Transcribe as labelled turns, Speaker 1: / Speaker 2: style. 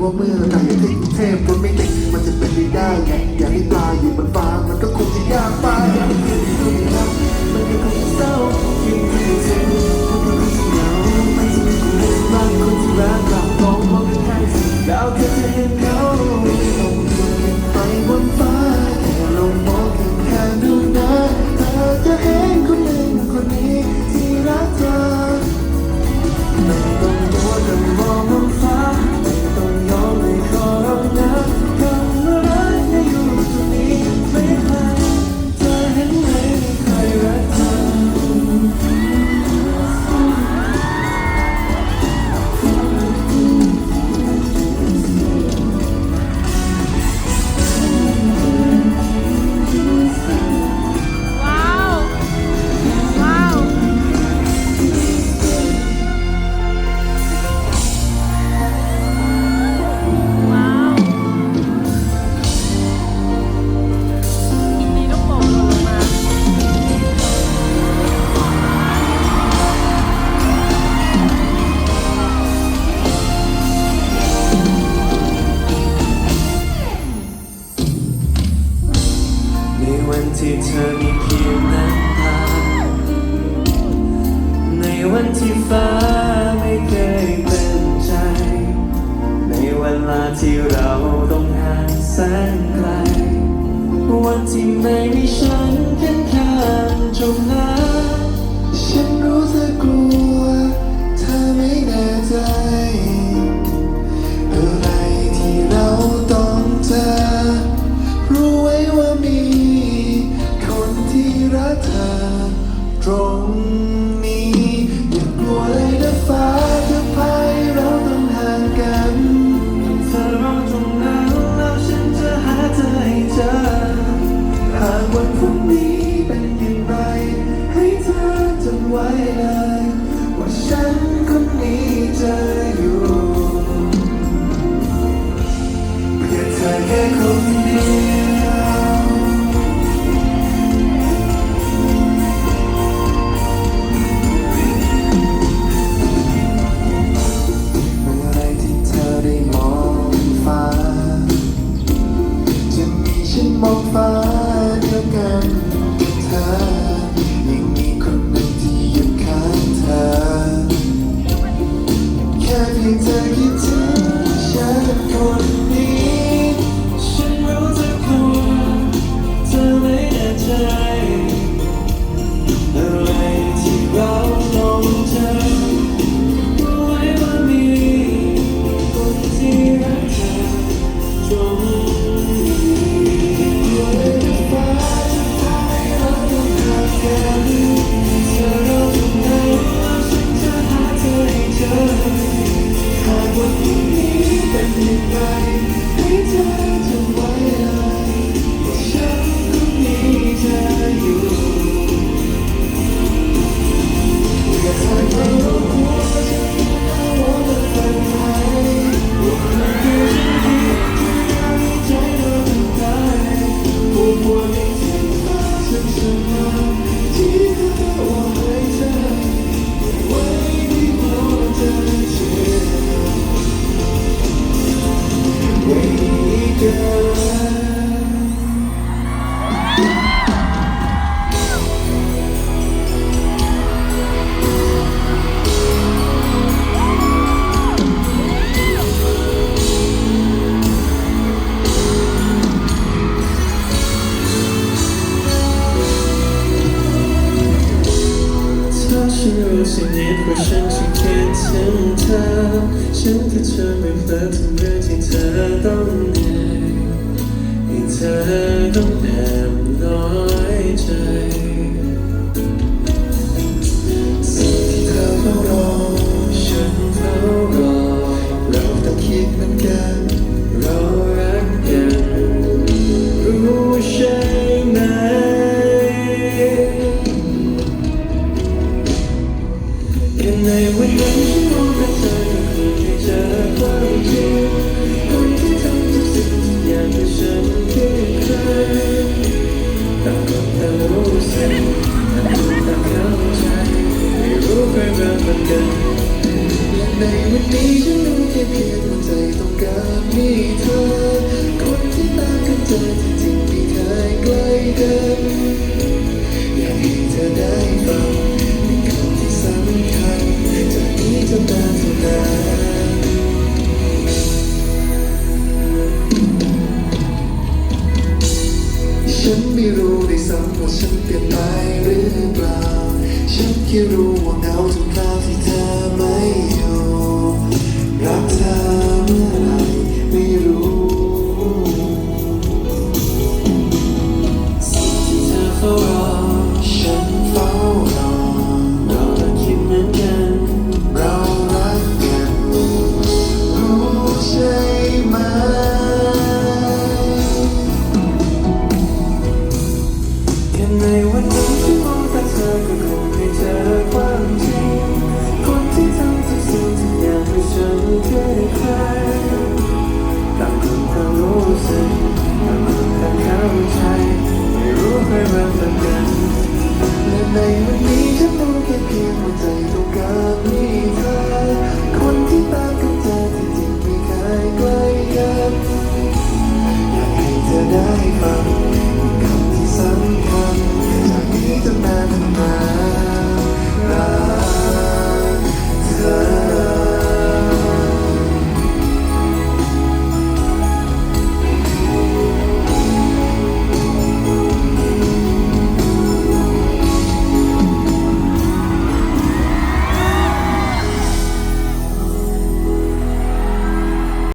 Speaker 1: Gua. ฟ้าไม่เคยเป็นใจ ในเวลาที่เราต้อ
Speaker 2: งห่า
Speaker 3: งแสนไกล วันที่ไม่มีฉันเคียงข้างจงหา
Speaker 1: ฉันรู้สึกกลัวเธอไม่แน่ใจ อะไรที่เราต้องเจอ รู้ไว้ว่ามี คนที่รักเธอตรง
Speaker 3: ฉัน
Speaker 1: คือเธอไม่เคย
Speaker 3: ทำ
Speaker 1: เรื่องที่เธอ ใน
Speaker 2: วั
Speaker 1: นนี้ฉันรู้แค่เพียงว่าใจต้องการมีเธอ คนที่ตามกันเจจริงๆไม่เคยใกล้กันอยากให้เธอได้ฟังเนคำที่สำคัญจากนี้จนนานเท่านาน